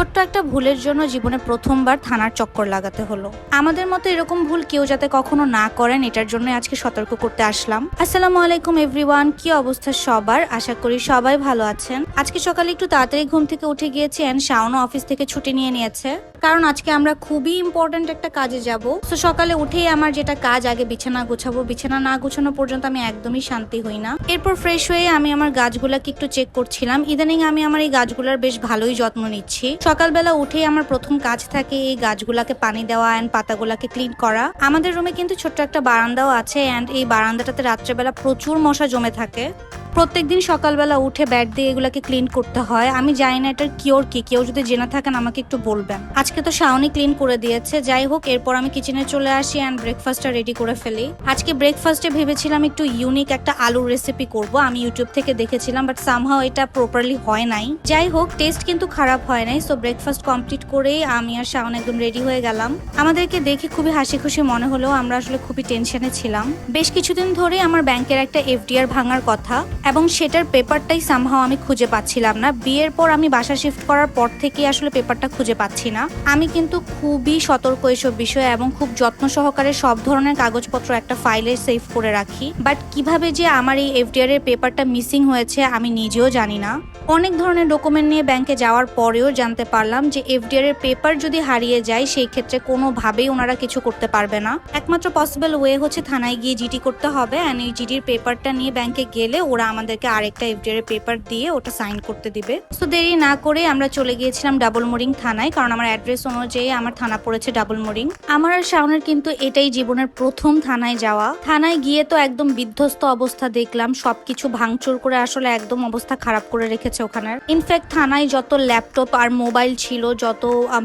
ছোট্ট একটা ভুলের জন্য জীবনে প্রথমবার থানার চক্কর লাগাতে হলো। আমাদের মতো এরকম ভুল কেউ যাতে কখনো না করেন, এটার জন্য আজকে সতর্ক করতে আসলাম। আসসালামু আলাইকুম এভরিওয়ান কি অবস্থা সবার? আশা করি সবাই ভালো আছেন। আজকে সকালে একটু তাড়াতাড়ি ঘুম থেকে উঠে গিয়েছি এন্ড শাওনও অফিস থেকে ছুটি নিয়ে নিয়েছে। কারণ আজকে আমরা খুবই ইম্পর্ট্যান্ট একটা কাজে যাব। তো সকালে উঠেই আমার যেটা কাজ, আগে বিছানা গোছাবো। বিছানা না গোছানো পর্যন্ত আমি একদমই শান্তি হই না। এরপর ফ্রেশ হয়ে আমি আমার গাছগুলাকে একটু চেক করছিলাম। ইদানিং আমি আমার এই গাছগুলোর বেশ ভালোই যত্ন নিচ্ছি। সকালবেলা উঠেই আমার প্রথম কাজ থাকে এই গাছগুলাকে পানি দেওয়া অ্যান্ড পাতাগুলাকে ক্লিন করা। আমাদের রুমে কিন্তু ছোট্ট একটা বারান্দাও আছে অ্যান্ড এই বারান্দাটাতে রাত্রেবেলা প্রচুর মশা জমে থাকে। প্রত্যেকদিন সকালবেলা উঠে ব্যাট দিয়ে এগুলাকে ক্লিন করতে হয়। আমি জানি না এটার কিওর কি। কেউ যদি জেনে থাকেন, আমাকে একটু বলবেন। আজকে তো শাওনি ক্লিন করে দিয়েছে। যাই হোক, এরপর আমি কিচেনে চলে আসি অ্যান্ড ব্রেকফাস্টটা রেডি করে ফেলি। আজকে ব্রেকফাস্টে ভেবেছিলাম একটু ইউনিক একটা আলুর রেসিপি করব। আমি ইউটিউব থেকে দেখেছিলাম বাট সামহাও এটা প্রপারলি হয় নাই। যাই হোক টেস্ট কিন্তু খারাপ হয় নাই। সো ব্রেকফাস্ট কমপ্লিট করেই আমি আর শাওন একদম রেডি হয়ে গেলাম। আমাদেরকে দেখে খুবই হাসি খুশি মনে হলেও আমরা আসলে খুবই টেনশনে ছিলাম। বেশ কিছুদিন ধরে আমার ব্যাংকের একটা এফডিআর ভাঙার কথা। এবং সেটার পেপারটাই সামহাও আমি খুঁজে পাচ্ছিলাম না। বিয়ের পর আমি বাসা শিফট করার পর থেকেই আসলে পেপারটা খুঁজে পাচ্ছি না। আমি কিন্তু খুবই সতর্ক এসব বিষয়ে এবং খুব যত্ন সহকারে সব ধরনের কাগজপত্র একটা ফাইলে সেভ করে রাখি। বাট কীভাবে যে আমার এই এফডিআর এর পেপারটা মিসিং হয়েছে আমি নিজেও জানি না। অনেক ধরনের ডকুমেন্ট নিয়ে ব্যাংকে যাওয়ার পরেও জানতে পারলাম যে এফডিআর এর পেপার যদি হারিয়ে যায়, সেই ক্ষেত্রে কোনোভাবেই ওনারা কিছু করতে পারবে না। একমাত্র পসিবল ওয়ে হচ্ছে থানায় গিয়ে জিডি করতে হবে অ্যান্ড এই জিডির পেপারটা নিয়ে ব্যাংকে গেলে ওরা আমাদেরকে আরেকটা এফডিআর এর পেপার দিয়ে ওটা সাইন করতে দিবে। তো দেরি না করে আমরা চলে গিয়েছিলাম ডাবল মোরিং থানায়, কারণ আমার অ্যাড্রেস অনুযায়ী আমার থানা পড়েছে ডাবল মোরিং আমার আর শাওনের কিন্তু এটাই জীবনের প্রথম থানায় যাওয়া। থানায় গিয়ে তো একদম বিধ্বস্ত অবস্থা দেখলাম, সবকিছু ভাঙচুর করে আসলে একদম অবস্থা খারাপ করে রেখেছে। ওখানে ইনফ্যাক্ট থানায় যত ল্যাপটপ আর মোবাইল ছিল, যত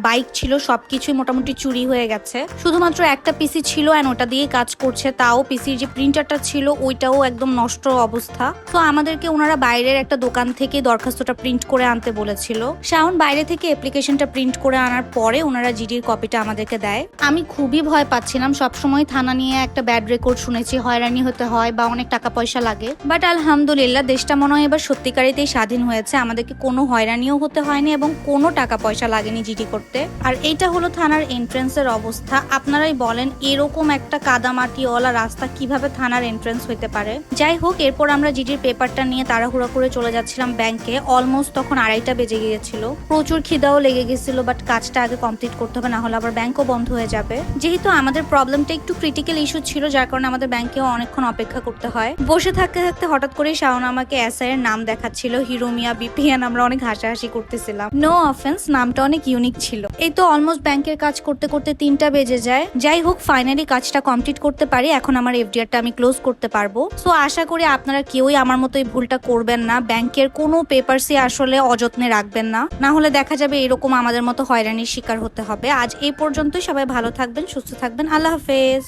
বাইক ছিল, সবকিছুই মোটামুটি চুরি হয়ে গেছে। শুধুমাত্র একটা পিসি ছিল অ্যান্ড ওটা দিয়ে কাজ করছে, তাও পিসির যে প্রিন্টারটা ছিল, ওইটাও একদম নষ্ট অবস্থা। তো আমাদেরকে ওনারা বাইরের একটা দোকান থেকে দরখাস্তটা প্রিন্ট করে আনতে বলেছিল। শাওন বাইরে থেকে অ্যাপ্লিকেশনটা প্রিন্ট করে আনার পরে ওনারা জিডির কপিটা আমাদেরকে দেয়। আমি খুবই ভয় পাচ্ছিলাম, সবসময় থানা নিয়ে একটা ব্যাড রেকর্ড শুনেছি, হয়রানি হতে হয় বা অনেক টাকা পয়সা লাগে। বাট আলহামদুলিল্লাহ, দেশটা মনে হয় এবার সত্যিকারিতেই স্বাধীন হয়েছে আমাদেরকে কোনো হয়রানিও হতে হয়নি এবং কোনো টাকা পয়সা লাগেনি জিডি করতে। আর এইটা হলো থানার এন্ট্রেন্সের অবস্থা। আপনারাই বলেন, এরকম একটা কাদামাটিওয়ালা রাস্তা কীভাবে থানার এন্ট্রেন্স হতে পারে? যাই হোক, এরপর আমরা জিডির পেপারটা নিয়ে তাড়াহুড়া করে চলে যাচ্ছিলাম ব্যাংকে অলমোস্ট তখন আড়াইটা বেজে গিয়েছিল। প্রচুর খিদাও লেগে গেছিল বাট কাজটা আগে কমপ্লিট করতে হবে না হলে আবার ব্যাংকও বন্ধ হয়ে যাবে। যেহেতু আমাদের প্রবলেমটা একটু ক্রিটিক্যাল ইস্যু ছিল, যার কারণে আমাদের ব্যাংকেও অনেকক্ষণ অপেক্ষা করতে হয়। বসে থাকতে থাকতে হঠাৎ করে শাওন আমাকে এসআই এর নাম দেখাচ্ছিল হিরোমিয়া বিপিএন আমরা অনেক হাসাহাসি করতেছিলাম। নো অফেন্স নামটা অনেক ইউনিক ছিল। এই তো অলমোস্ট ব্যাংকের কাজ করতে করতে তিনটা বেজে যায়। যাই হোক ফাইনালি কাজটা কমপ্লিট করতে পারি। এখন আমার এফডিআরটা আমি ক্লোজ করতে পারব। সো আশা করি আপনারা কেউই আমার মতো এই ভুলটা করবেন না। ব্যাংকের কোনো পেপারসই আসলে অযত্নে রাখবেন না। না হলে দেখা যাবে এরকম আমাদের মতো হয়রানির শিকার হতে হবে। আজ এই পর্যন্তই। সবাই ভালো থাকবেন, সুস্থ থাকবেন। আল্লাহ হাফেজ।